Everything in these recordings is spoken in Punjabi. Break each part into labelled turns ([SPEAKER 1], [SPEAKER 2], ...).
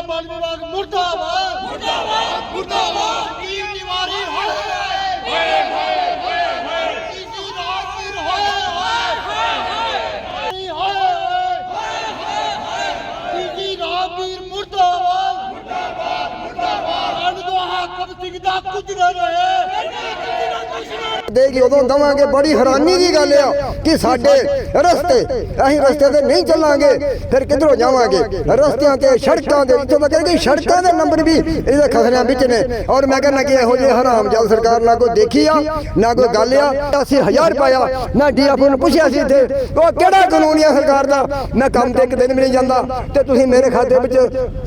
[SPEAKER 1] ਜ਼ਿਲ੍ਹਾ ਬਣ ਵਿਭਾਗ ਮੁਰਦਾਬਾਦ ਮੁਰਦਾਬਾਦ ਮੁਰਦਾਬਾਦ ਵੀਰ ਨਿਵਾਰੀ ਹੋਏ ਹੋਏ ਹੋਏ ਹੋਏ ਹੋਏ ਤੀਜੀ ਰਾਜਵੀਰ ਹੋਏ ਹੋਏ ਹੋਏ ਹੋਏ ਤੀਜੀ ਰਾਜਵੀਰ ਮੁਰਦਾਬਾਦ ਮੁਰਦਾਬਾਦ ਮੁਰਦਾਬਾਦ ਦੋ ਹਾਕਮ ਸਿੰਘ ਦਾ ਕੁਝ ਨਾ ਰਹੇ
[SPEAKER 2] ਦੇਗੀ ਉਦੋਂ ਦਵਾਂਗੇ। ਬੜੀ ਹੈਰਾਨੀ ਦੀ ਗੱਲ ਆ ਕਿ ਸਾਡੇ ਰਸਤੇ, ਅਸੀਂ ਰਸਤੇ ਤੇ ਨਹੀਂ ਚੱਲਾਂਗੇ, ਫਿਰ ਕਿੱਧਰੋਂ ਜਾਵਾਂਗੇ? ਰਸਤਿਆਂ ਤੇ ਸੜਕਾਂ ਦੇ, ਇੱਥੋਂ ਤੱਕ ਕਿ ਸੜਕਾਂ ਦੇ ਨੰਬਰ ਵੀ ਇਹਦੇ ਖਸਰਿਆਂ ਵਿੱਚ ਨੇ। ਔਰ ਮੈਂ ਕਹਿੰਦਾ ਕਿ ਇਹੋ ਜਿਹੇ ਹਰਾਮ ਜਲ ਸਰਕਾਰ ਨਾ ਕੋਈ ਦੇਖੀ ਆ, ਨਾ ਕੋਈ ਗੱਲ ਆ ਅਸੀਂ ਹਜ਼ਾਰ ਪਾਇਆ ਮੈਂ ਨੂੰ ਪੁੱਛਿਆ ਸੀ ਇੱਥੇ, ਉਹ ਕਿਹੜਾ ਕਾਨੂੰਨ ਆ ਸਰਕਾਰ ਦਾ? ਮੈਂ ਕੰਮ ਤੇ ਇੱਕ ਦਿਨ ਵੀ ਨਹੀਂ ਜਾਂਦਾ। ਤੇ ਤੁਸੀਂ ਮੇਰੇ ਖਾਤੇ ਵਿੱਚ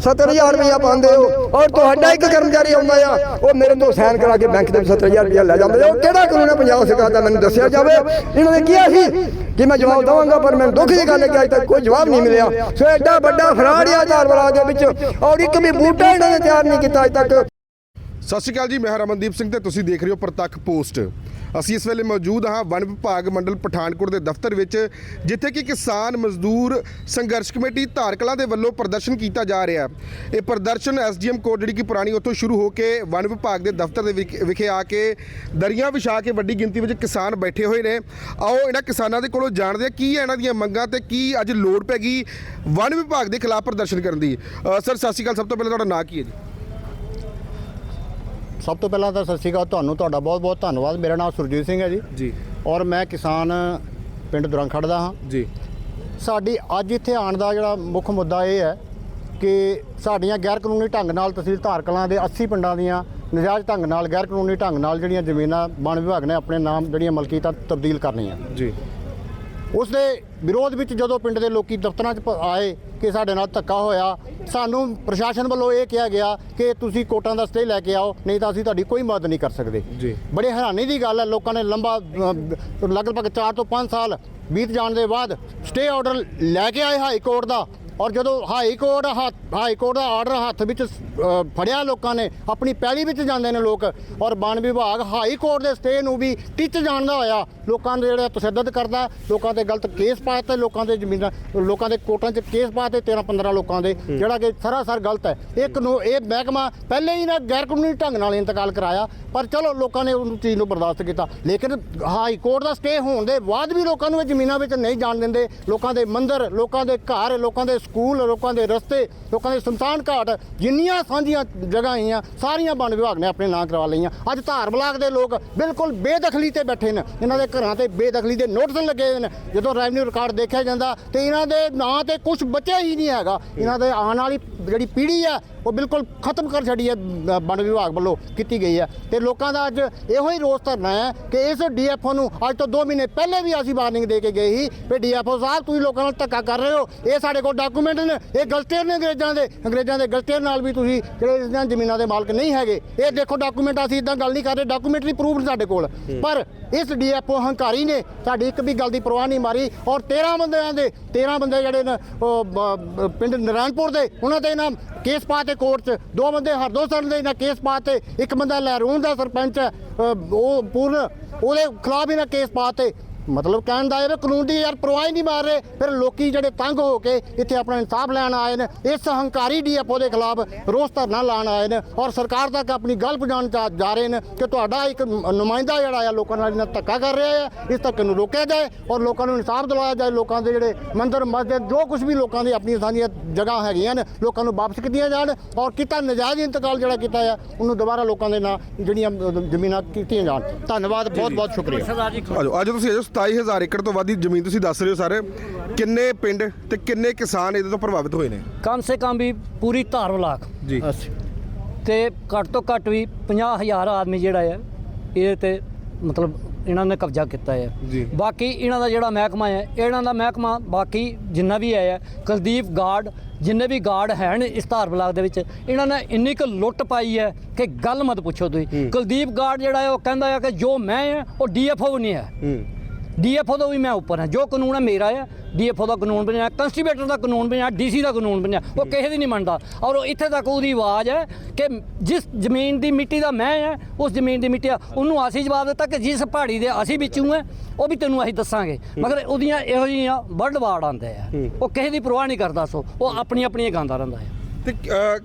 [SPEAKER 2] 70000 ਰੁਪਇਆ ਪਾਉਂਦੇ ਹੋ, ਔਰ ਤੁਹਾਡਾ ਇੱਕ ਕਰਮਚਾਰੀ ਆਉਂਦਾ ਆ, ਉਹ ਮੇਰੇ ਤੋਂ ਸਾਈਨ ਕਰਾ ਕੇ ਬੈਂਕ ਦੇ ਵਿੱਚ 70000 ਰੁਪਇਆ ਲੈ ਜਾਂਦੇ ਉਹ ਕਿਹੜਾ ਕਾਨੂੰਨ ਹੈ ਪੰਜਾਬ ਸਰਕਾਰ ਦਾ ਮੈਨੂੰ ਦੱਸਿਆ ਜਾਵੇ। ਇਹਨਾਂ ਨੇ ਕਿਹਾ ਸੀ ਕਿ ਮੈਂ ਜਵਾਬ ਦਵਾਂਗਾ, ਪਰ ਮੈਨੂੰ ਦੁੱਖ ਦੀ ਗੱਲ ਹੈ ਕਿ ਅਜੇ ਤੱਕ ਕੋਈ ਜਵਾਬ ਨਹੀਂ ਮਿਲਿਆ। ਸੋ ਐਡਾ ਵੱਡਾ ਫਰਾਡ ਆ ਧਾਰਵਾਲਾ ਦੇ ਵਿੱਚ, ਔਰ ਇੱਕ ਵੀ ਬੂਟਾ ਇਹਨਾਂ ਨੇ ਤਿਆਰ ਨਹੀਂ ਕੀਤਾ ਅਜੇ ਤੱਕ।
[SPEAKER 3] ਸਤਿ ਸ਼੍ਰੀ ਅਕਾਲ ਜੀ, ਮੈਂ ਰਮਨਦੀਪ ਸਿੰਘ ਤੇ ਤੁਸੀਂ ਦੇਖ ਰਹੇ ਹੋ ਪ੍ਰਤੱਖ ਪੋਸਟ। ਅਸੀਂ ਇਸ ਵੇਲੇ ਮੌਜੂਦ ਹਾਂ ਵਣ ਵਿਭਾਗ ਮੰਡਲ ਪਠਾਨਕੋਟ ਦੇ ਦਫ਼ਤਰ ਵਿੱਚ, ਜਿੱਥੇ ਕਿ ਕਿਸਾਨ ਮਜ਼ਦੂਰ ਸੰਘਰਸ਼ ਕਮੇਟੀ ਧਾਰਕਲਾਂ ਦੇ ਵੱਲੋਂ ਪ੍ਰਦਰਸ਼ਨ ਕੀਤਾ ਜਾ ਰਿਹਾ ਹੈ। ਇਹ ਪ੍ਰਦਰਸ਼ਨ ਐਸਡੀਐਮ ਕੋਟ, ਜਿਹੜੀ ਕਿ ਪੁਰਾਣੀ ਉੱਥੋਂ ਸ਼ੁਰੂ ਹੋ ਕੇ ਵਣ ਵਿਭਾਗ ਦੇ ਦਫ਼ਤਰ ਦੇ ਵਿਖ- ਵਿਖੇ ਆ ਕੇ ਦਰੀਆਂ ਵਿਛਾ ਕੇ ਵੱਡੀ ਗਿਣਤੀ ਵਿੱਚ ਕਿਸਾਨ ਬੈਠੇ ਹੋਏ ਨੇ। ਆਓ ਇਹਨਾਂ ਕਿਸਾਨਾਂ ਦੇ ਕੋਲੋਂ ਜਾਣਦੇ ਹਾਂ ਕੀ ਹੈ ਇਹਨਾਂ ਦੀਆਂ ਮੰਗਾਂ ਤੇ ਕੀ ਅੱਜ ਲੋੜ ਪੈ ਗਈ ਵਣ ਵਿਭਾਗ ਦੇ ਖਿਲਾਫ ਪ੍ਰਦਰਸ਼ਨ ਕਰਨ ਦੀ। ਸਰ, ਸਤਿ ਸ਼੍ਰੀ ਅਕਾਲ। ਸਭ ਤੋਂ ਪਹਿਲਾਂ ਤੁਹਾਡਾ ਨਾਂ ਕੀ ਹੈ ਜੀ?
[SPEAKER 4] ਸਭ ਤੋਂ ਪਹਿਲਾਂ ਤਾਂ ਸਤਿ ਸ਼੍ਰੀ ਅਕਾਲ ਤੁਹਾਨੂੰ ਤੁਹਾਡਾ ਬਹੁਤ-ਬਹੁਤ ਧੰਨਵਾਦ। ਮੇਰਾ ਨਾਮ ਸੁਰਜੀਤ ਸਿੰਘ ਹੈ ਜੀ।
[SPEAKER 3] ਜੀ।
[SPEAKER 4] ਔਰ ਮੈਂ ਕਿਸਾਨ ਪਿੰਡ ਦੁਰੰਖੜ ਦਾ ਹਾਂ।
[SPEAKER 3] ਜੀ।
[SPEAKER 4] ਸਾਡੀ ਅੱਜ ਇੱਥੇ ਆਉਣ ਦਾ ਜਿਹੜਾ ਮੁੱਖ ਮੁੱਦਾ ਇਹ ਹੈ ਕਿ ਸਾਡੀਆਂ ਗੈਰ ਕਾਨੂੰਨੀ ਢੰਗ ਨਾਲ ਤਹਿਸੀਲ ਧਾਰਕਲਾਂ ਦੇ 80 ਪਿੰਡਾਂ ਦੀਆਂ ਨਜਾਇਜ਼ ਢੰਗ ਨਾਲ ਗੈਰ ਕਾਨੂੰਨੀ ਢੰਗ ਨਾਲ ਜਿਹੜੀਆਂ ਜ਼ਮੀਨਾਂ ਵਣ ਵਿਭਾਗ ਨੇ ਆਪਣੇ ਨਾਮ ਜਿਹੜੀਆਂ ਮਲਕੀਤਾਂ ਤਬਦੀਲ ਕਰਨੀਆਂ।
[SPEAKER 3] ਜੀ।
[SPEAKER 4] ਉਸ ਦੇ ਵਿਰੋਧ ਵਿੱਚ ਜਦੋਂ ਪਿੰਡ ਦੇ ਲੋਕੀ ਦਫ਼ਤਰਾਂ 'ਚ ਪ- ਆਏ ਕਿ ਸਾਡੇ ਨਾਲ ਧੱਕਾ ਹੋਇਆ ਸਾਨੂੰ ਪ੍ਰਸ਼ਾਸਨ ਵੱਲੋਂ ਇਹ ਕਿਹਾ ਗਿਆ ਕਿ ਤੁਸੀਂ ਕੋਟਾਂ ਦਾ ਸਟੇ ਲੈ ਕੇ ਆਓ ਨਹੀਂ ਤਾਂ ਅਸੀਂ ਤੁਹਾਡੀ ਕੋਈ ਮਦਦ ਨਹੀਂ ਕਰ ਸਕਦੇ
[SPEAKER 3] ਜੀ।
[SPEAKER 4] ਬੜੇ ਹੈਰਾਨੀ ਦੀ ਗੱਲ ਹੈ ਲੋਕਾਂ ਨੇ ਲੰਬਾ ਅ, ਲਗਭਗ 4 ਤੋਂ 5 ਸਾਲ ਬੀਤ ਜਾਣ ਦੇ ਬਾਅਦ ਸਟੇ ਆਰਡਰ ਲੈ ਕੇ ਆਏ ਹਾਈ ਕੋਰਟ ਦਾ ਔਰ ਜਦੋਂ ਹਾਈ ਕੋਰਟ ਹੱਥ ਹਾਈ ਕੋਰਟ ਦਾ ਆਰਡਰ ਹੱਥ ਵਿੱਚ ਅ, ਫੜਿਆ ਲੋਕਾਂ ਨੇ ਆਪਣੀ ਪੈਲੀ ਵਿੱਚ ਜਾਂਦੇ ਨੇ ਲੋਕ ਔਰ ਬਣ ਵਿਭਾਗ ਹਾਈ ਕੋਰਟ ਦੇ ਸਟੇ ਨੂੰ ਵੀ ਟਿੱਚ ਜਾਣਦਾ ਹੋਇਆ। ਲੋਕਾਂ ਦੇ ਜਿਹੜੇ ਤਸ਼ੱਦਦ ਕਰਦਾ ਲੋਕਾਂ ਤੇ ਗਲਤ ਕੇਸ ਪਾਤੇ ਲੋਕਾਂ ਦੇ ਜ਼ਮੀਨਾਂ ਲੋਕਾਂ ਦੇ ਕੋਟਾਂ 'ਚ ਕੇਸ ਪਾਤੇ 13 15 ਲੋਕਾਂ ਦੇ ਜਿਹੜਾ ਕਿ ਸਰਾਸਰ ਗਲਤ ਹੈ। ਇੱਕ ਨੂੰ ਇਹ ਮਹਿਕਮਾ ਪਹਿਲੇ ਹੀ ਨਾ ਗੈਰ ਕਾਨੂੰਨੀ ਢੰਗ ਨਾਲ ਇੰਤਕਾਲ ਕਰਾਇਆ ਪਰ ਚਲੋ ਲੋਕਾਂ ਨੇ ਉਸ ਚੀਜ਼ ਨੂੰ ਬਰਦਾਸ਼ਤ ਕੀਤਾ। ਲੇਕਿਨ ਹਾਈ ਕੋਰਟ ਦਾ ਸਟੇ ਹੋਣ ਦੇ ਬਾਅਦ ਵੀ ਲੋਕਾਂ ਨੂੰ ਇਹ ਜ਼ਮੀਨਾਂ ਵਿੱਚ ਨਹੀਂ ਜਾਣ ਦਿੰਦੇ। ਲੋਕਾਂ ਦੇ ਮੰਦਿਰ ਲੋਕਾਂ ਦੇ ਘਰ ਲੋਕਾਂ ਦੇ ਸਕੂਲ ਲੋਕਾਂ ਦੇ ਰਸਤੇ, ਲੋਕਾਂ ਦੇ ਸ਼ਮਸ਼ਾਨ ਘਾਟ, ਜਿੰਨੀਆਂ ਸਾਂਝੀਆਂ ਜਗ੍ਹਾ ਹੈਗੀਆਂ ਸਾਰੀਆਂ ਵਣ ਵਿਭਾਗ ਨੇ ਆਪਣੇ ਨਾਂ ਕਰਵਾ ਲਈਆਂ। ਅੱਜ ਧਾਰ ਬਲਾਕ ਦੇ ਲੋਕ ਬਿਲਕੁਲ ਬੇਦਖਲੀ ਤੇ ਬੈਠੇ ਨੇ। ਇਹਨਾਂ ਦੇ ਘਰਾਂ ਤੇ ਬੇਦਖਲੀ ਦੇ ਨੋਟਿਸ ਲੱਗੇ ਹੋਏ ਨੇ। ਜਦੋਂ ਰੈਵਨਿਊ ਰਿਕਾਰਡ ਦੇਖਿਆ ਜਾਂਦਾ ਤੇ ਇਹਨਾਂ ਦੇ ਨਾਂ ਤੇ ਕੁਝ ਬਚਿਆ ਹੀ ਨਹੀਂ ਹੈਗਾ। ਇਹਨਾਂ ਦੇ ਆਉਣ ਵਾਲੀ ਜਿਹੜੀ ਪੀੜ੍ਹੀ ਆ ਉਹ ਬਿਲਕੁਲ ਖਤਮ ਕਰ ਛੱਡੀ ਹੈ ਵਣ ਵਿਭਾਗ ਵੱਲੋਂ ਕੀਤੀ ਗਈ ਹੈ। ਤੇ ਲੋਕਾਂ ਦਾ ਅੱਜ ਇਹੋ ਹੀ ਰੋਸ ਧਰਨਾ ਹੈ ਕਿ ਇਸ ਡੀਐਫਓ ਨੂੰ ਅੱਜ ਤੋਂ 2 ਮਹੀਨੇ ਪਹਿਲੇ ਵੀ ਅਸੀਂ ਵਾਰਨਿੰਗ ਦੇ ਕੇ ਗਏ ਸੀ ਕਿ ਡੀਐਫਓ ਸਾਹਿਬ ਤੁਸੀਂ ਲੋਕਾਂ ਨਾਲ ਧੱਕਾ ਕਰ ਰਹੇ ਹੋ। ਇਹ ਸਾਡੇ ਕੋਲ ਡਾਕੂਮੈਂਟ ਨੇ ਇਹ ਗਲਤੀਆਂ ਨੇ ਅੰਗਰੇਜ਼ਾਂ ਦੇ ਅੰਗਰੇਜ਼ਾਂ ਦੇ ਗਲਤੀਆਂ ਨਾਲ ਵੀ ਤੁਸੀਂ ਜਿਹੜੇ ਇਹਨਾਂ ਜ਼ਮੀਨਾਂ ਦੇ ਮਾਲਕ ਨਹੀਂ ਹੈਗੇ। ਇਹ ਦੇਖੋ ਡਾਕੂਮੈਂਟ ਅਸੀਂ ਇਦਾਂ ਗੱਲ ਨਹੀਂ ਕਰ ਰਹੇ ਡਾਕੂਮੈਂਟਰੀ ਪ੍ਰੂਫ ਨੇ ਸਾਡੇ ਕੋਲ। ਪਰ ਇਸ ਡੀਐਫਓ ਹੰਕਾਰੀ ਨੇ ਸਾਡੀ ਇੱਕ ਵੀ ਗੱਲ ਦੀ ਪਰਵਾਹ ਨਹੀਂ ਮਾਰੀ ਔਰ 13 ਬੰਦਿਆਂ ਦੇ 13 ਬੰਦੇ ਜਿਹੜੇ ਨੇ ਉਹ ਪਿੰਡ ਨਾਰਾਇਣਪੁਰ ਦੇ ਉਹਨਾਂ ਦੇ ਨਾਮ ਕੇਸ ਪਾਤੇ ਕੋਰਟ 'ਚ। ਦੋ ਬੰਦੇ ਹਰਦੋਸਰ ਦੇ ਇਹਨਾਂ ਕੇਸ ਪਾਤੇ ਇੱਕ ਬੰਦਾ ਲਹਿਰੂਨ ਦਾ ਸਰਪੰਚ ਹੈ ਅ, ਉਹ ਪੂਰਨ ਉਹਦੇ ਖਿਲਾਫ ਇਹਨਾਂ ਕੇਸ ਪਾਤੇ ਮਤਲਬ ਕਹਿਣ ਦਾ ਇਹ ਵੀ ਕਾਨੂੰਨ ਦੀ ਯਾਰ ਪਰਵਾਹ ਹੀ ਨਹੀਂ ਮਾਰ ਰਹੇ। ਫਿਰ ਲੋਕੀ ਜਿਹੜੇ ਤੰਗ ਹੋ ਕੇ ਇੱਥੇ ਆਪਣਾ ਇਨਸਾਫ ਲੈਣ ਆਏ ਨੇ ਇਸ ਹੰਕਾਰੀ ਡੀਐਫਓ ਦੇ ਖਿਲਾਫ ਰੋਸ ਧਰਨਾ ਲਾਉਣ ਆਏ ਨੇ ਔਰ ਸਰਕਾਰ ਤੱਕ ਆਪਣੀ ਗੱਲ ਪਹੁੰਚਾਉਣ ਜਾ ਰਹੇ ਨੇ ਕਿ ਤੁਹਾਡਾ ਇੱਕ ਨੁਮਾਇੰਦਾ ਜਿਹੜਾ ਆ ਲੋਕਾਂ ਨਾਲ ਇਹਨਾਂ ਧੱਕਾ ਕਰ ਰਿਹਾ ਹੈ ਇਸ ਧੱਕੇ ਨੂੰ ਰੋਕਿਆ ਜਾਏ ਔਰ ਲੋਕਾਂ ਨੂੰ ਇਨਸਾਫ ਦਿਲਾਇਆ ਜਾਏ। ਲੋਕਾਂ ਦੇ ਜਿਹੜੇ ਮੰਦਰ ਮਸਜਿਦ ਜੋ ਕੁਝ ਵੀ ਲੋਕਾਂ ਦੀ ਆਪਣੀ ਸਾਂਝੀਆਂ ਜਗ੍ਹਾ ਹੈਗੀਆਂ ਨੇ ਲੋਕਾਂ ਨੂੰ ਵਾਪਸ ਕੀਤੀਆਂ ਜਾਣ ਔਰ ਕੀਤਾ ਨਜਾਇਜ਼ ਇੰਤਕਾਲ ਜਿਹੜਾ ਕੀਤਾ ਆ ਉਹਨੂੰ ਦੁਬਾਰਾ ਲੋਕਾਂ ਦੇ ਨਾਂ ਜਿਹੜੀਆਂ ਜ਼ਮੀਨਾਂ ਕੀਤੀਆਂ ਜਾਣ। ਧੰਨਵਾਦ ਬਹੁਤ ਬਹੁਤ ਸ਼ੁਕਰੀਆ।
[SPEAKER 3] ਆਜੋ ਅੱਜ ਤੁਸੀਂ 27000 ਏਕੜ ਤੋਂ ਵੱਧ ਦੀ ਜ਼ਮੀਨ ਤੁਸੀਂ ਦੱਸ ਰਹੇ ਹੋ ਸਾਰੇ। ਕਿੰਨੇ ਪਿੰਡ ਤੇ ਕਿੰਨੇ ਕਿਸਾਨ ਇਹਦੇ ਤੋਂ ਪ੍ਰਭਾਵਿਤ ਹੋਏ ਨੇ?
[SPEAKER 5] ਕਮ ਸੇ ਕਮ ਵੀ ਪੂਰੀ ਧਾਰ ਬਲਾਕ
[SPEAKER 3] ਜੀ।
[SPEAKER 5] ਤੇ ਘੱਟ ਤੋਂ ਘੱਟ ਵੀ 50000 ਆਦਮੀ ਜਿਹੜਾ ਹੈ ਇਹ ਤੇ ਮਤਲਬ ਇਹਨਾਂ ਨੇ ਕਬਜ਼ਾ ਕੀਤਾ ਹੈ
[SPEAKER 3] ਜੀ।
[SPEAKER 5] ਬਾਕੀ ਇਹਨਾਂ ਦਾ ਜਿਹੜਾ ਮਹਿਕਮਾ ਹੈ ਇਹਨਾਂ ਦਾ ਮਹਿਕਮਾ ਬਾਕੀ ਜਿੰਨਾ ਵੀ ਹੈ ਕੁਲਦੀਪ ਗਾਰਡ ਜਿੰਨੇ ਵੀ ਗਾਰਡ ਹਨ ਇਸ ਧਾਰ ਬਲਾਕ ਦੇ ਵਿੱਚ ਇਹਨਾਂ ਨੇ ਇੰਨੀ ਕੁ ਲੁੱਟ ਪਾਈ ਹੈ ਕਿ ਗੱਲ ਮਤ ਪੁੱਛੋ ਤੁਸੀਂ। ਕੁਲਦੀਪ ਗਾਰਡ ਜਿਹੜਾ ਹੈ ਉਹ ਕਹਿੰਦਾ ਹੈ ਕਿ ਜੋ ਮੈਂ ਹੈ ਉਹ ਡੀਐਫਓ ਨਹੀਂ ਹੈ
[SPEAKER 3] ਹੂੰ।
[SPEAKER 5] ਡੀਐਫਓ ਤੋਂ ਵੀ ਮੈਂ ਉੱਪਰ ਹਾਂ। ਜੋ ਕਾਨੂੰਨ ਹੈ ਮੇਰਾ ਹੈ ਡੀਐਫਓ ਦਾ ਕਾਨੂੰਨ ਬਣਿਆ ਕੰਸਟੀਟਿਊਟਰ ਦਾ ਕਾਨੂੰਨ ਬਣਿਆ ਡੀਸੀ ਦਾ ਕਾਨੂੰਨ ਬਣਿਆ। ਉਹ ਕਿਸੇ ਦੀ ਨਹੀਂ ਮੰਨਦਾ। ਔਰ ਉਹ ਇੱਥੇ ਤੱਕ ਉਹਦੀ ਆਵਾਜ਼ ਹੈ ਕਿ ਜਿਸ ਜ਼ਮੀਨ ਦੀ ਮਿੱਟੀ ਦਾ ਮੈਂ ਹੈ ਉਸ ਜ਼ਮੀਨ ਦੀ ਮਿੱਟੀ ਉਹਨੂੰ ਅਸੀਂ ਜਵਾਬ ਦਿੱਤਾ ਕਿ ਜਿਸ ਪਹਾੜੀ ਦੇ ਅਸੀਂ ਵਿੱਚੋਂ ਹੈ ਉਹ ਵੀ ਤੈਨੂੰ ਅਸੀਂ ਦੱਸਾਂਗੇ। ਮਗਰ ਉਹਦੀਆਂ ਇਹੋ ਜਿਹੀਆਂ ਵਰਡ ਵਾਰਡ ਆਉਂਦੇ ਆ। ਉਹ ਕਿਸੇ ਦੀ ਪਰਵਾਹ ਨਹੀਂ ਕਰਦਾ ਸੋ ਉਹ ਆਪਣੀ ਆਪਣੀ ਗਾਉਂਦਾ ਰਹਿੰਦਾ ਹੈ
[SPEAKER 3] ਤੇ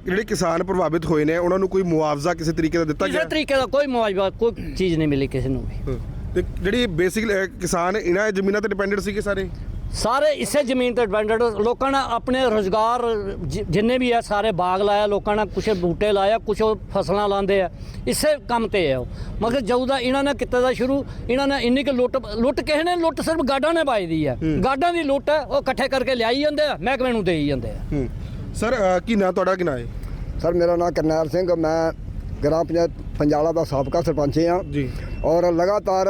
[SPEAKER 3] ਜਿਹੜੇ ਕਿਸਾਨ ਪ੍ਰਭਾਵਿਤ ਹੋਏ ਨੇ ਉਹਨਾਂ ਨੂੰ ਕੋਈ ਮੁਆਵਜ਼ਾ ਕਿਸੇ ਤਰੀਕੇ ਦਾ ਦਿੱਤਾ
[SPEAKER 5] ਕਿਸੇ
[SPEAKER 3] ਗਿਆ?
[SPEAKER 5] ਤਰੀਕੇ ਦਾ ਕੋਈ ਮੁਆਵਜ਼ਾ ਕੋਈ ਚੀਜ਼ ਨਹੀਂ ਮਿਲੀ ਕਿਸੇ ਨੂੰ ਵੀ।
[SPEAKER 3] ਤੇ ਜਿਹੜੀ ਬੇਸਿਕ ਕਿਸਾਨ ਇਹਨਾਂ ਜ਼ਮੀਨਾਂ ਤੇ ਡਿਪੈਂਡੈਂਟ ਸੀਗੇ ਸਾਰੇ?
[SPEAKER 5] ਸਾਰੇ ਇਸੇ ਜ਼ਮੀਨ ਤੇ ਡਿਪੈਂਡਡ ਲੋਕਾਂ ਨੇ ਆਪਣੇ ਰੋਜ਼ਗਾਰ ਜਿੰਨੇ ਵੀ ਆ ਸਾਰੇ ਬਾਗ ਲਾਇਆ ਲੋਕਾਂ ਨੇ ਕੁਛ ਬੂਟੇ ਲਾਇਆ ਕੁਛ ਫਸਲਾਂ ਲਾਉਂਦੇ ਆ। ਇਸੇ ਕੰਮ ਤੇ ਆ ਉਹ। ਮਗਰ ਜਦੋਂ ਦਾ ਇਹਨਾਂ ਨੇ ਕੀਤਾ ਦਾ ਸ਼ੁਰੂ ਇਹਨਾਂ ਨੇ ਇੰਨੀ ਕੁ ਲੁੱਟ ਲੁੱਟ ਕਿਸੇ ਨੇ ਲੁੱਟ ਸਿਰਫ ਗਾਡਾਂ ਨੇ ਪਾਈ ਦੀ ਆ। ਗਾਡਾਂ ਦੀ ਲੁੱਟ ਹੈ ਉਹ ਇਕੱਠੇ ਕਰਕੇ ਲਿਆਈ ਜਾਂਦੇ ਆ ਮਹਿਕਮੇ ਨੂੰ ਦੇਈ ਜਾਂਦੇ ਆ।
[SPEAKER 3] ਹੂੰ। ਸਰ ਕੀ ਨਾਂ ਤੁਹਾਡਾ ਕੀ ਨਾਂ ਹੈ?
[SPEAKER 2] ਸਰ ਮੇਰਾ ਨਾਮ ਕਰਨੈਲ ਸਿੰਘ ਮੈਂ ਗ੍ਰਾਮ ਪੰਚਾਇਤ ਪੰਜਾਲਾ ਦਾ ਸਾਬਕਾ ਸਰਪੰਚ ਹਾਂ
[SPEAKER 3] ਜੀ।
[SPEAKER 2] ਔਰ ਲਗਾਤਾਰ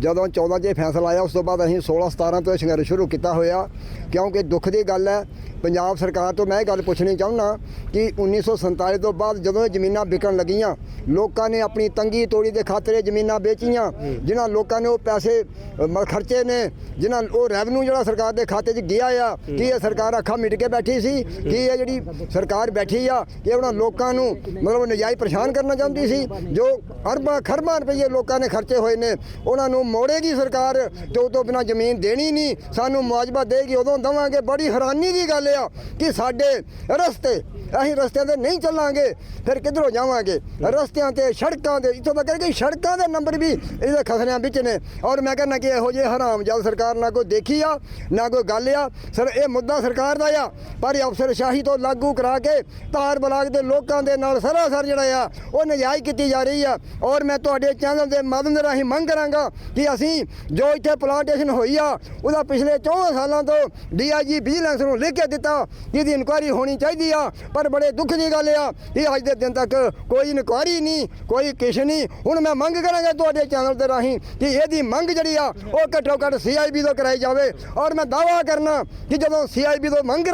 [SPEAKER 2] ਜਦੋਂ 14 'ਚ ਇਹ ਫੈਸਲਾ ਆਇਆ ਉਸ ਤੋਂ ਬਾਅਦ ਅਸੀਂ 16 17 ਤੋਂ ਇਹ ਸੰਘਰਸ਼ ਸ਼ੁਰੂ ਕੀਤਾ ਹੋਇਆ ਕਿਉਂਕਿ ਦੁੱਖ ਦੀ ਗੱਲ ਹੈ ਪੰਜਾਬ ਸਰਕਾਰ ਤੋਂ ਮੈਂ ਇਹ ਗੱਲ ਪੁੱਛਣੀ ਚਾਹੁੰਦਾ ਕਿ 1947 ਤੋਂ ਬਾਅਦ ਜਦੋਂ ਇਹ ਜ਼ਮੀਨਾਂ ਵਿਕਣ ਲੱਗੀਆਂ, ਲੋਕਾਂ ਨੇ ਆਪਣੀ ਤੰਗੀ ਤੋੜੀ ਦੇ ਖਾਤਰ ਜ਼ਮੀਨਾਂ ਵੇਚੀਆਂ, ਜਿਨ੍ਹਾਂ ਲੋਕਾਂ ਨੇ ਉਹ ਪੈਸੇ ਮ- ਖਰਚੇ ਨੇ, ਜਿਨ੍ਹਾਂ ਉਹ ਰੈਵਨਿਊ ਜਿਹੜਾ ਸਰਕਾਰ ਦੇ ਖਾਤੇ 'ਚ ਗਿਆ ਆ, ਕੀ ਇਹ ਸਰਕਾਰ ਅੱਖਾਂ ਮਿਟ ਕੇ ਬੈਠੀ ਸੀ? ਕੀ ਇਹ ਜਿਹੜੀ ਸਰਕਾਰ ਬੈਠੀ ਆ, ਕਿ ਉਹਨਾਂ ਲੋਕਾਂ ਨੂੰ ਮਤਲਬ ਨਜਾਇਜ਼ ਪਰੇਸ਼ਾਨ ਕਰਨਾ ਚਾਹੁੰਦੀ ਸੀ? ਜੋ ਅਰਬਾਂ, ਖਰਬਾਂ ਰੁਪਏ ਲੋਕਾਂ ਨੇ ਖਰਚੇ ਹੋਏ ਨੇ, ਉਹਨਾਂ ਨੂੰ ਮੋੜੇਗੀ ਸਰਕਾਰ ਤੇ ਉਹ ਤੋਂ ਬਿਨਾਂ ਜ਼ਮੀਨ ਦੇਣੀ ਨਹੀਂ, ਸਾਨੂੰ ਮੁਆਵਜ਼ਾ ਦੇਗੀ, ਉਦੋਂ ਦਵਾਂਗੇ। ਬੜੀ ਹੈਰਾਨੀ ਦੀ ਗੱਲ ਆ ਕਿ ਸਾਡੇ ਰਸਤੇ, ਅਸੀਂ ਰਸਤਿਆਂ ਤੇ ਨਹੀਂ ਚੱਲਾਂਗੇ, ਫਿਰ ਕਿੱਧਰੋਂ ਜਾਵਾਂਗੇ? ਰਸਤਿਆਂ ਤੇ, ਸੜਕਾਂ ਤੇ, ਇੱਥੋਂ ਤੱਕ ਕਿ ਸੜਕਾਂ ਦੇ ਨੰਬਰ ਵੀ ਇਹਦੇ ਖਸਰਿਆਂ ਵਿੱਚ ਨੇ। ਔਰ ਮੈਂ ਕਹਿੰਦਾ ਕਿ ਇਹੋ ਜਿਹੇ ਹਰਾਮ ਜਦ ਸਰਕਾਰ ਨਾ ਕੋਈ ਦੇਖੀ ਆ, ਨਾ ਕੋਈ ਗੱਲ ਆ। ਸਰ, ਇਹ ਮੁੱਦਾ ਸਰਕਾਰ ਦਾ ਆ। ਪਰ ਇਹ ਅਫਸਰਸ਼ਾਹੀ ਤੋਂ ਲਾਗੂ ਕਰਾ ਕੇ ਤਾਰ ਬਲਾਕ ਦੇ ਲੋਕਾਂ ਦੇ ਨਾਲ ਸਰਾਸਰ ਜਿਹੜਾ ਆ, ਉਹ ਨਜਾਇਜ਼ ਕੀਤੀ ਜਾ ਰਹੀ ਆ। ਔਰ ਮੈਂ ਤੁਹਾਡੇ ਚੈਨਲ ਦੇ ਮਾਧਿਅਮ ਰਾਹੀਂ ਮੰਗ ਕਰਾਂਗਾ ਕਿ ਅਸੀਂ ਜੋ ਇੱਥੇ ਪਲਾਂਟੇਸ਼ਨ ਹੋਈ ਆ, ਉਹਦਾ ਪਿਛਲੇ 14 ਸਾਲਾਂ ਤੋਂ ਡੀਆਈਜੀ ਵਿਜੀਲੈਂਸ ਨੂੰ ਲਿਖ ਕੇ ਦਿੱਤਾ ਕਿ ਇਹਦੀ ਇਨਕੁਆਇਰੀ ਹੋਣੀ ਚਾਹੀਦੀ ਆ, ਪਰ ਬੜੇ ਦੁੱਖ ਦੀ ਗੱਲ ਆ ਕਿ ਅੱਜ ਦੇ ਦਿਨ ਤੱਕ ਕੋਈ ਇਨਕੁਆਇਰੀ ਨਹੀਂ, ਕੋਈ ਕਿਸ਼ ਨਹੀਂ। ਹੁਣ ਮੈਂ ਮੰਗ ਕਰਾਂਗਾ ਤੁਹਾਡੇ ਚੈਨਲ ਦੇ ਰਾਹੀਂ ਕਿ ਇਹਦੀ ਮੰਗ ਜਿਹੜੀ ਆ, ਉਹ ਘੱਟੋ ਘੱਟ ਸੀਆਈਬੀ ਤੋਂ ਕਰਾਈ ਜਾਵੇ। ਔਰ ਮੈਂ ਦਾਵਾ ਕਰਨਾ ਕਿ ਜਦੋਂ ਸੀਆਈਬੀ ਤੋਂ ਮੰਗ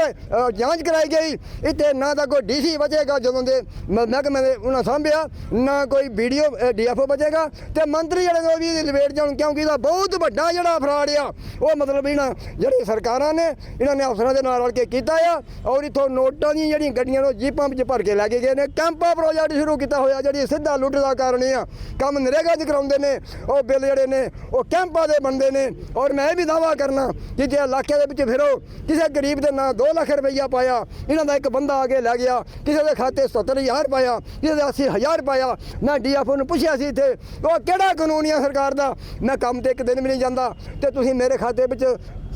[SPEAKER 2] ਜਾਂਚ ਕਰਾਈ ਗਈ, ਇੱਥੇ ਨਾ ਤਾਂ ਕੋਈ ਡੀਸੀ ਬਚੇਗਾ ਜਦੋਂ ਦੇ ਮਹਿਕਮੇ ਦੇ ਉਹਨਾਂ ਸਾਂਭਿਆ, ਨਾ ਕੋਈ ਵੀਡੀਓ ਡੀਐਫਓ ਬਚੇਗਾ। ਤੇ ਮੰਤਰੀ ਜਿਹੜੇ ਨੇ ਉਹ ਵੀ ਲਵੇਟ ਜਾਣ, ਕਿਉਂਕਿ ਇਹਦਾ ਬਹੁਤ ਵੱਡਾ ਜਿਹੜਾ ਫਰਾਡ ਆ, ਉਹ ਮਤਲਬ ਇਹਨਾਂ, ਜਿਹੜੀ ਸਰਕਾਰਾਂ ਨੇ, ਇਹਨਾਂ ਨੇ ਅਫਸਰਾਂ ਦੇ ਨਾਲ ਰਲ ਕੇ ਕੀਤਾ ਆ ਔਰ ਇਥੋਂ ਨੋਟਾਂ ਦੀਆਂ ਜਿਹੜੀਆਂ ਗੱਡੀਆਂ ਨੂੰ ਜੀਪਾਂ ਵਿੱਚ ਭਰ ਕੇ ਲੈ ਕੇ ਗਏ ਨੇ। ਕੈਂਪਾ ਪ੍ਰੋਜੈਕਟ ਸ਼ੁਰੂ ਕੀਤਾ ਹੋਇਆ, ਜਿਹੜੀ ਸਿੱਧਾ ਲੁੱਟ ਦਾ ਕਾਰਨ ਆ। ਕੰਮ ਨਰੇਗਾ 'ਚ ਕਰਾਉਂਦੇ ਨੇ, ਉਹ ਬਿੱਲ ਜਿਹੜੇ ਨੇ, ਉਹ ਕੈਂਪਾਂ ਦੇ ਬਣਦੇ ਨੇ। ਔਰ ਮੈਂ ਇਹ ਵੀ ਦਾਵਾ ਕਰਨਾ ਕਿ ਜੇ ਇਲਾਕੇ ਦੇ ਵਿੱਚ ਫਿਰੋ, ਕਿਸੇ ਗਰੀਬ ਦੇ ਨਾਂ 2 ਲੱਖ ਰੁਪਈਆ ਪਾਇਆ, ਇਹਨਾਂ ਦਾ ਇੱਕ ਬੰਦਾ ਆ ਕੇ ਲੈ ਗਿਆ, ਕਿਸੇ ਦੇ ਖਾਤੇ 70000 ਪਾਇਆ, ਕਿਸੇ ਦੇ 80000 ਪਾਇਆ। ਮੈਂ ਡੀਐਫਓ ਨੂੰ ਪੁੱਛਿਆ ਸੀ ਇੱਥੇ, ਉਹ ਕਿਹੜਾ ਕਾਨੂੰਨ ਆ ਸਰਕਾਰ ਦਾ? ਮੈਂ ਕੰਮ ਤੇ ਇੱਕ ਦਿਨ ਵੀ ਨਹੀਂ ਜਾਂਦਾ। ਤੇ ਤੁਸੀਂ ਮੇਰੇ ਖਾਤੇ ਵਿੱਚ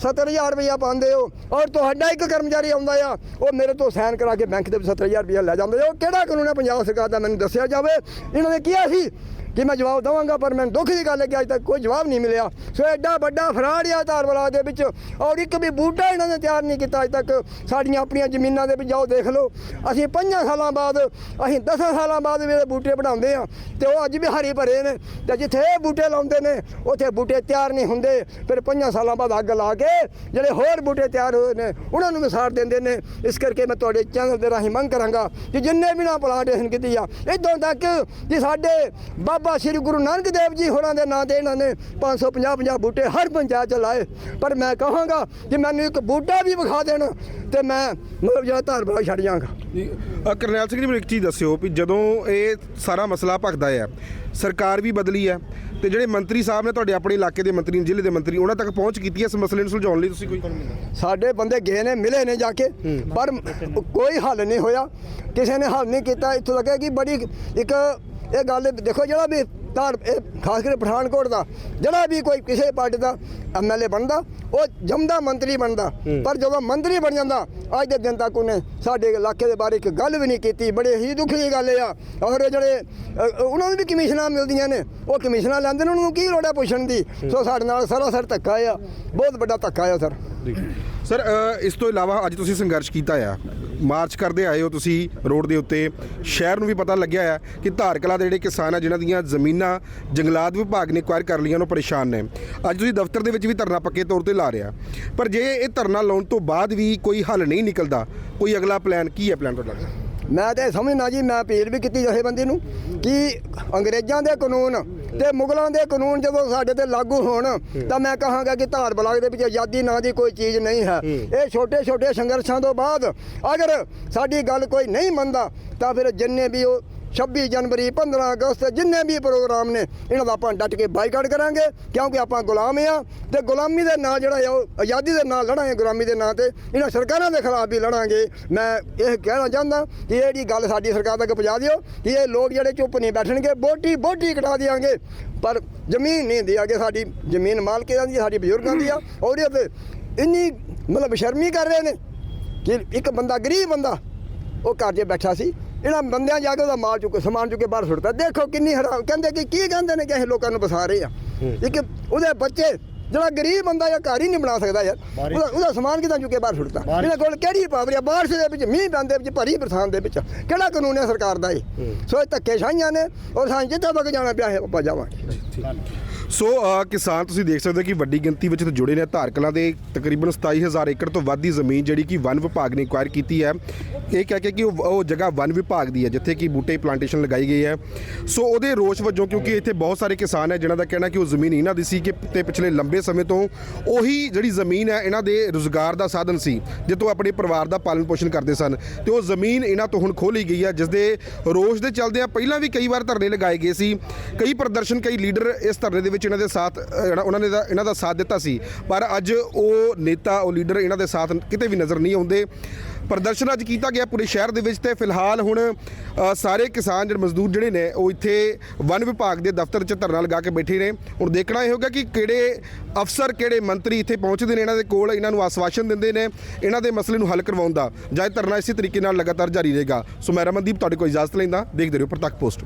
[SPEAKER 2] 70000 ਰੁਪਇਆ ਪਾਉਂਦੇ ਹੋ ਔਰ ਤੁਹਾਡਾ ਇੱਕ ਕਰਮਚਾਰੀ ਆਉਂਦਾ ਆ, ਉਹ ਮੇਰੇ ਤੋਂ ਸਾਈਨ ਕਰਾ ਕੇ ਬੈਂਕ ਦੇ ਵਿੱਚ 70000 ਰੁਪਇਆ ਲੈ ਜਾਂਦੇ ਉਹ ਕਿਹੜਾ ਕਾਨੂੰਨ ਹੈ ਪੰਜਾਬ ਸਰਕਾਰ ਦਾ ਮੈਨੂੰ ਦੱਸਿਆ ਜਾਵੇ। ਇਹਨਾਂ ਨੇ ਕਿਹਾ ਸੀ ਕਿ ਮੈਂ ਜਵਾਬ ਦਵਾਂਗਾ, ਪਰ ਮੈਨੂੰ ਦੁੱਖ ਦੀ ਗੱਲ ਹੈ ਕਿ ਅੱਜ ਤੱਕ ਕੋਈ ਜਵਾਬ ਨਹੀਂ ਮਿਲਿਆ। ਸੋ ਐਡਾ ਵੱਡਾ ਫਰਾਡ ਆ ਧਾਰਵਾਲਾ ਦੇ ਵਿੱਚ, ਔਰ ਇੱਕ ਵੀ ਬੂਟਾ ਇਹਨਾਂ ਨੇ ਤਿਆਰ ਨਹੀਂ ਕੀਤਾ ਅੱਜ ਤੱਕ। ਸਾਡੀਆਂ ਆਪਣੀਆਂ ਜ਼ਮੀਨਾਂ ਦੇ ਵਿੱਚ ਜਾਓ, ਦੇਖ ਲਓ। ਅਸੀਂ ਪੰਜਾਂ ਸਾਲਾਂ ਬਾਅਦ, ਅਸੀਂ 10 ਸਾਲਾਂ ਬਾਅਦ ਵੀ ਬੂਟੇ ਬਣਾਉਂਦੇ ਆ ਤੇ ਉਹ ਅੱਜ ਵੀ ਹਰੀ ਭਰੇ ਨੇ। ਤੇ ਜਿੱਥੇ ਇਹ ਬੂਟੇ ਲਾਉਂਦੇ ਨੇ, ਉੱਥੇ ਬੂਟੇ ਤਿਆਰ ਨਹੀਂ ਹੁੰਦੇ। ਫਿਰ ਪੰਜਾਂ ਸਾਲਾਂ ਬਾਅਦ ਅੱਗ ਲਾ ਕੇ ਜਿਹੜੇ ਹੋਰ ਬੂਟੇ ਤਿਆਰ ਹੋਏ ਨੇ, ਉਹਨਾਂ ਨੂੰ ਵਿਸਾਰ ਦਿੰਦੇ ਨੇ। ਇਸ ਕਰਕੇ ਮੈਂ ਤੁਹਾਡੇ ਚੈਨਲ ਦੇ ਰਾਹੀਂ ਮੰਗ ਕਰਾਂਗਾ ਕਿ ਜਿੰਨੇ ਵੀ ਨਾ ਪਲਾਂਟੇਸ਼ਨ ਕੀਤੀ ਆ ਇਦੋਂ ਤੱਕ ਕਿ ਸਾਡੇ ਬਾਬਾ ਸ੍ਰੀ ਗੁਰੂ ਨਾਨਕ ਦੇਵ ਜੀ ਹੋਰਾਂ ਦੇ ਨਾਂ ਤੇ ਇਹਨਾਂ ਨੇ 550 50 ਬੂਟੇ ਹਰ ਪੰਚਾਇਤ ਚ ਲਾਏ। ਪਰ ਮੈਂ ਕਹਾਂਗਾ ਕਿ ਮੈਨੂੰ ਇੱਕ ਬੂਟਾ ਵੀ ਵਿਖਾ ਦੇਣ ਤੇ ਮੈਂ ਮਤਲਬ ਜਿਹੜਾ ਧਾਰ ਬਲਾ ਛੱਡ ਜਾਵਾਂਗਾ।
[SPEAKER 3] ਅ, ਕਰਨੈਲ ਸਿੰਘ ਜੀ ਮੈਨੂੰ ਇੱਕ ਚੀਜ਼ ਦੱਸਿਓ ਵੀ ਜਦੋਂ ਇਹ ਸਾਰਾ ਮਸਲਾ ਭਖਦਾ ਹੈ ਸਰਕਾਰ ਵੀ ਬਦਲੀ ਹੈ ਤੇ ਜਿਹੜੇ ਮੰਤਰੀ ਸਾਹਿਬ ਨੇ ਤੁਹਾਡੇ ਆਪਣੇ ਇਲਾਕੇ ਦੇ ਮੰਤਰੀ ਜ਼ਿਲ੍ਹੇ ਦੇ ਮੰਤਰੀ ਉਹਨਾਂ ਤੱਕ ਪਹੁੰਚ ਕੀਤੀ ਹੈ ਇਸ ਮਸਲੇ ਨੂੰ ਸੁਲਝਾਉਣ ਲਈ? ਤੁਸੀਂ ਕੋਈ
[SPEAKER 2] ਸਾਡੇ ਬੰਦੇ ਗਏ ਨੇ ਮਿਲੇ ਨੇ ਜਾ ਕੇ ਪਰ ਕੋਈ ਹੱਲ ਨਹੀਂ ਹੋਇਆ। ਕਿਸੇ ਨੇ ਹੱਲ ਨਹੀਂ ਕੀਤਾ। ਇੱਥੋਂ ਲੱਗਿਆ ਕਿ ਬੜੀ ਇੱਕ ਇਹ ਗੱਲ ਦੇਖੋ ਜਿਹੜਾ ਵੀ ਤਾਂ ਇਹ ਖਾਸ ਕਰਕੇ ਪਠਾਨਕੋਟ ਦਾ ਜਿਹੜਾ ਵੀ ਕੋਈ ਕਿਸੇ ਪਾਰਟੀ ਦਾ ਐਮਐਲਏ ਬਣਦਾ ਉਹ ਜੰਮਦਾ ਮੰਤਰੀ ਬਣਦਾ। ਪਰ ਜਦੋਂ ਮੰਤਰੀ ਬਣ ਜਾਂਦਾ ਅੱਜ ਦੇ ਦਿਨ ਤੱਕ ਉਹਨੇ ਸਾਡੇ ਇਲਾਕੇ ਦੇ ਬਾਰੇ ਇੱਕ ਗੱਲ ਵੀ ਨਹੀਂ ਕੀਤੀ। ਬੜੇ ਹੀ ਦੁੱਖ ਗੱਲ ਆ। ਔਰ ਜਿਹੜੇ ਉਹਨਾਂ ਨੂੰ ਵੀ ਕਮਿਸ਼ਨਾਂ ਮਿਲਦੀਆਂ ਨੇ। ਉਹ ਕਮਿਸ਼ਨਾਂ ਲੈਂਦੇ ਨੇ ਉਹਨਾਂ ਨੂੰ ਕੀ ਲੋੜ ਹੈ ਪੁੱਛਣ ਦੀ? ਸੋ ਸਾਡੇ ਨਾਲ ਸਰਾਸਰ ਧੱਕਾ ਆ। ਬਹੁਤ ਵੱਡਾ ਧੱਕਾ ਆ ਸਰ।
[SPEAKER 3] ਸਰ ਇਸ ਤੋਂ ਇਲਾਵਾ ਅੱਜ ਤੁਸੀਂ ਸੰਘਰਸ਼ ਕੀਤਾ ਆ। ਮਾਰਚ ਕਰਦੇ ਆਏ ਹੋ ਤੁਸੀਂ ਰੋਡ ਦੇ ਉੱਤੇ। ਸ਼ਹਿਰ ਨੂੰ ਵੀ ਪਤਾ ਲੱਗਿਆ ਆ ਕਿ ਧਾਰਕਲਾ ਦੇ ਜਿਹੜੇ ਕਿਸਾਨ ਆ, ਜਿਨ੍ਹਾਂ ਦੀਆਂ ਜ਼ਮੀਨਾਂ ਜੰਗਲਾਤ ਵਿਭਾਗ ਨੇ ਐਕਵਾਇਰ ਕਰ ਲਈਆਂ ਉਹ ਪਰੇਸ਼ਾਨ ਨੇ। ਅੱਜ ਤੁਸੀਂ ਦਫ਼ਤਰ ਦੇ ਵਿੱਚ ਵੀ ਧਰਨਾ ਪੱਕੇ ਤੌਰ ਤੇ ਲਾ ਰਿਹਾ ਪਰ ਜੇ ਇਹ ਧਰਨਾ ਲਾਉਣ ਤੋਂ ਬਾਅਦ ਵੀ ਕੋਈ ਹੱਲ ਨਹੀਂ ਨਿਕਲਦਾ, ਕੋਈ ਅਗਲਾ ਪਲਾਨ ਕੀ ਹੈ ਪਲਾਨ ਤੁਹਾਡਾ?
[SPEAKER 2] ਮੈਂ ਤੇ ਸਮਝਣਾ ਜੀ ਮੈਂ ਅਪੀਲ ਵੀ ਕੀਤੀ ਜਥੇਬੰਦੀ ਨੂੰ ਕਿ ਅੰਗਰੇਜ਼ਾਂ ਦੇ ਕਾਨੂੰਨ ਤੇ ਮੁਗਲਾਂ ਦੇ ਕਾਨੂੰਨ ਜਦੋਂ ਸਾਡੇ ਤੇ ਲਾਗੂ ਹੋਣ ਤਾਂ ਮੈਂ ਕਹਾਂਗਾ ਕਿ ਧਾਰ ਬਲਾਕ ਦੇ ਵਿੱਚ ਆਜ਼ਾਦੀ ਨਾਂ ਦੀ ਕੋਈ ਚੀਜ਼ ਨਹੀਂ ਹੈ। ਇਹ ਛੋਟੇ ਛੋਟੇ ਸੰਘਰਸ਼ਾਂ ਤੋਂ ਬਾਅਦ ਅਗਰ ਸਾਡੀ ਗੱਲ ਕੋਈ ਨਹੀਂ ਮੰਨਦਾ ਤਾਂ ਫਿਰ ਜਿੰਨੇ ਵੀ ਉਹ 26 ਜਨਵਰੀ 15 ਅਗਸਤ, ਜਿੰਨੇ ਵੀ ਪ੍ਰੋਗਰਾਮ ਨੇ, ਇਹਨਾਂ ਦਾ ਆਪਾਂ ਡਟ ਕੇ ਬਾਈਕਾਟ ਕਰਾਂਗੇ, ਕਿਉਂਕਿ ਆਪਾਂ ਗੁਲਾਮ ਆ ਤੇ ਗੁਲਾਮੀ ਦੇ ਨਾਂ ਜਿਹੜਾ ਆ, ਉਹ ਆਜ਼ਾਦੀ ਦੇ ਨਾਲ ਲੜਾਂਗੇ, ਗੁਲਾਮੀ ਦੇ ਨਾਂ ਤੇ। ਇਹਨਾਂ ਸਰਕਾਰਾਂ ਦੇ ਖਿਲਾਫ ਵੀ ਲੜਾਂਗੇ। ਮੈਂ ਇਹ ਕਹਿਣਾ ਚਾਹੁੰਦਾ ਕਿ ਇਹ ਜਿਹੜੀ ਗੱਲ ਸਾਡੀ ਸਰਕਾਰ ਤੱਕ ਪਹੁੰਚਾ ਦਿਓ, ਕਿ ਇਹ ਲੋਕ ਜਿਹੜੇ ਚੁੱਪ ਨਹੀਂ ਬੈਠਣਗੇ ਬੋਟੀ ਬੋਟੀ ਕਟਾ ਦਿਆਂਗੇ। ਪਰ ਜ਼ਮੀਨ ਨਹੀਂ ਦਿਆਂਗੇ ਸਾਡੀ, ਜ਼ਮੀਨ ਮਾਲਕਾਂ ਦੀ, ਸਾਡੀ ਬਜ਼ੁਰਗਾਂ ਦੀ ਆ। ਔਰ ਇਹ ਤੇ ਇੰਨੀ ਮਤਲਬ ਸ਼ਰਮੀ ਕਰ ਰਹੇ ਨੇ ਕਿ ਇੱਕ ਬੰਦਾ, ਗਰੀਬ ਬੰਦਾ, ਉਹ ਘਰ 'ਚ ਬੈਠਾ ਸੀ। ਇਹਨਾਂ ਬੰਦਿਆਂ ਜਾ ਕੇ ਉਹਦਾ ਮਾਲ ਚੁੱਕ ਸਮਾਨ ਚੁੱਕ ਕੇ ਬਾਹਰ ਸੁੱਟਦਾ ਦੇਖੋ ਕਿੰਨੀ ਹਰਾਮ ਕਹਿੰਦੇ ਕਿ ਕੀ ਕਹਿੰਦੇ ਨੇ ਕਿ ਇਹ ਲੋਕਾਂ ਨੂੰ ਵਸਾ ਰਹੇ ਆ। ਇੱਕ ਉਹਦੇ ਬੱਚੇ ਜਿਹੜਾ ਗਰੀਬ ਬੰਦਾ ਜਾਂ ਘਰ ਹੀ ਨਹੀਂ ਬਣਾ ਸਕਦਾ ਯਾਰ ਉਹਦਾ ਉਹਦਾ ਸਮਾਨ ਕਿਦਾਂ ਚੁੱਕ ਬਾਹਰ ਸੁੱਟਦਾ ਇਹਨਾਂ ਕੋਲ ਕਿਹੜੀ ਪਾਵਰ ਆ? ਬਾਰਿਸ਼ ਦੇ ਵਿੱਚ ਮੀਂਹ ਪੈਂਦੇ ਵਿੱਚ ਭਰੀ ਬਰਸਾਤ ਦੇ ਵਿੱਚ। ਕਿਹੜਾ ਕਾਨੂੰਨ ਹੈ ਸਰਕਾਰ ਦਾ ਇਹ? ਸੋ ਇਹ ਧੱਕੇ ਛਾਈਆਂ ਨੇ ਔਰ ਸਾਨੂੰ ਜਿੱਥੇ ਤੱਕ ਜਾਣਾ ਪਿਆ ਹੈ ਆਪਾਂ ਜਾਵਾਂਗੇ।
[SPEAKER 3] ਸੋ uh, ਕਿਸਾਨ, ਤੁਸੀਂ ਦੇਖ ਸਕਦੇ ਹੋ ਕਿ ਵੱਡੀ ਗਿਣਤੀ ਵਿੱਚ ਜੁੜੇ ਨੇ ਧਾਰ ਕਲਾਂ ਦੇ ਤਕਰੀਬਨ 27000 ਏਕੜ ਤੋਂ ਵੱਧ ਦੀ ਜ਼ਮੀਨ ਜਿਹੜੀ ਕਿ ਵਨ ਵਿਭਾਗ ਨੇ ਐਕਵਾਇਰ ਕੀਤੀ ਹੈ। ਇਹ ਕਹਿ ਕੇ ਕਿ ਉਹ ਜਗ੍ਹਾ ਵਨ ਵਿਭਾਗ ਦੀ ਹੈ, ਜਿੱਥੇ ਕਿ ਬੂਟੇ ਪਲਾਂਟੇਸ਼ਨ ਲਗਾਈ ਗਈ ਹੈ। ਸੋ ਉਹਦੇ ਰੋਸ਼ ਵਜੋਂ ਕਿਉਂਕਿ ਇੱਥੇ ਬਹੁਤ ਸਾਰੇ ਕਿਸਾਨ ਹੈ, ਜਿਨ੍ਹਾਂ ਦਾ ਕਹਿਣਾ ਕਿ ਉਹ ਜ਼ਮੀਨ ਇਹਨਾਂ ਦੀ ਸੀ ਕਿ ਤੇ ਪਿਛਲੇ ਲੰਬੇ ਸਮੇਂ ਤੋਂ ਉਹੀ ਜਿਹੜੀ ਜ਼ਮੀਨ ਹੈ, ਇਹਨਾਂ ਦੇ ਰੋਜ਼ਗਾਰ ਦਾ ਸਾਧਨ ਸੀ, ਜਿੱਥੋਂ ਆਪਣੇ ਪਰਿਵਾਰ ਦਾ ਪਾਲਣ ਪੋਸ਼ਣ ਕਰਦੇ ਸਨ। ਤੇ ਉਹ ਜ਼ਮੀਨ ਇਹਨਾਂ ਤੋਂ ਹੁਣ ਖੋਹ ਲਈ ਗਈ ਹੈ ਜਿਸ ਦੇ ਰੋਸ਼ ਦੇ ਚੱਲਦੇ ਆ ਪਹਿਲਾਂ ਵੀ ਕਈ ਵਾਰ ਧਰਨੇ ਲਗਾਏ ਗਏ ਸੀ। ਕਈ ਪ੍ਰਦਰਸ਼ਨ, ਕਈ ਲੀਡਰ ਇਸ ਧਰਨੇ ਦੇ ਵਿੱਚ ਇਹਨਾਂ ਦੇ ਸਾਥ ਜਿਹੜਾ ਉਹਨਾਂ ਨੇ ਦਾ- ਇਹਨਾਂ ਦਾ ਸਾਥ ਦਿੱਤਾ ਸੀ। ਪਰ ਅੱਜ ਉਹ ਨੇਤਾ, ਉਹ ਲੀਡਰ ਇਹਨਾਂ ਦੇ ਸਾਥ ਕਿਤੇ ਵੀ ਨਜ਼ਰ ਨਹੀਂ ਆਉਂਦੇ। ਪ੍ਰਦਰਸ਼ਨ ਅੱਜ ਕੀਤਾ ਗਿਆ ਪੂਰੇ ਸ਼ਹਿਰ ਦੇ ਵਿੱਚ ਤੇ ਫਿਲਹਾਲ ਹੁਣ ਸਾਰੇ ਕਿਸਾਨ ਜਿਹੜੇ ਮਜ਼ਦੂਰ ਜਿਹੜੇ ਨੇ, ਉਹ ਇੱਥੇ ਵਨ ਵਿਭਾਗ ਦੇ ਦਫ਼ਤਰ 'ਚ ਧਰਨਾ ਲਗਾ ਕੇ ਬੈਠੇ ਨੇ। ਹੁਣ ਦੇਖਣਾ ਇਹ ਹੋਗਾ ਕਿ ਕਿਹੜੇ ਅਫਸਰ, ਕਿਹੜੇ ਮੰਤਰੀ ਇੱਥੇ ਪਹੁੰਚਦੇ ਨੇ, ਇਹਨਾਂ ਦੇ ਕੋਲ ਇਹਨਾਂ ਨੂੰ ਆਸਵਾਸ਼ਨ ਦਿੰਦੇ ਨੇ, ਇਹਨਾਂ ਦੇ ਮਸਲੇ ਨੂੰ ਹੱਲ ਕਰਵਾਉਣ ਦਾ। ਜਾਂ ਧਰਨਾ ਇਸੇ ਤਰੀਕੇ ਨਾਲ ਲਗਾਤਾਰ ਜਾਰੀ ਰਹੇਗਾ। ਸੋ ਮੈਂ ਰਮਨਦੀਪ, ਤੁਹਾਡੇ ਕੋਲ ਇਜਾਜ਼ਤ ਲੈਂਦਾ। ਦੇਖਦੇ ਰਹੋ ਪ੍ਰਤੱਖ ਪੋਸਟ।